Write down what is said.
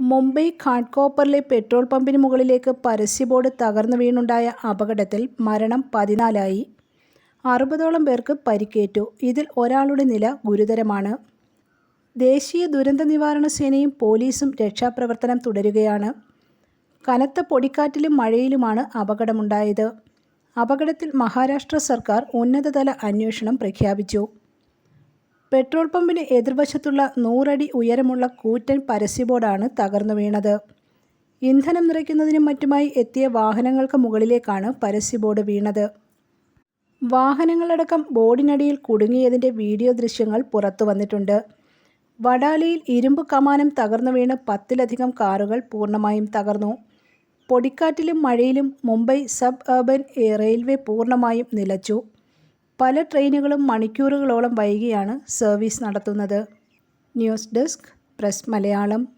Mumbai ഘാട്ട്കോപ്പറിലെ petrol പമ്പിന് മുകളിലേക്ക് പരസ്യ ബോർഡ് തകർന്നു വീണുണ്ടായ അപകടത്തിൽ മരണം പതിനാലായി. അറുപതോളം പേർക്ക് പരിക്കേറ്റു. ഇതിൽ ഒരാളുടെ നില ഗുരുതരമാണ്. ദേശീയ ദുരന്ത നിവാരണ സേനയും പോലീസും രക്ഷാപ്രവർത്തനം തുടരുകയാണ്. കനത്ത പൊടിക്കാറ്റിലും മഴയിലുമാണ് അപകടമുണ്ടായത്. അപകടത്തിൽ മഹാരാഷ്ട്ര സർക്കാർ ഉന്നതതല അന്വേഷണം പ്രഖ്യാപിച്ചു. പെട്രോൾ പമ്പിന് എതിർവശത്തുള്ള നൂറടി ഉയരമുള്ള കൂറ്റൻ പരസ്യബോർഡാണ് തകർന്നു വീണത്. ഇന്ധനം നിറയ്ക്കുന്നതിനും മറ്റുമായി എത്തിയ വാഹനങ്ങൾക്ക് മുകളിലേക്കാണ് പരസ്യബോർഡ് വീണത്. വാഹനങ്ങളടക്കം ബോർഡിനടിയിൽ കുടുങ്ങിയതിന്റെ വീഡിയോ ദൃശ്യങ്ങൾ പുറത്തു വന്നിട്ടുണ്ട്. വടാലിയിൽ ഇരുമ്പ് കമാനം തകർന്നു വീണ് പത്തിലധികം കാറുകൾ പൂർണമായും തകർന്നു. പൊടിക്കാറ്റിലും മഴയിലും മുംബൈ സബ് അർബൻ റെയിൽവേ പൂർണമായും നിലച്ചു. പല ട്രെയിനുകളും മണിക്കൂറുകളോളം വൈകിയാണ് സർവീസ് നടത്തുന്നത്. News desk press Malayalam.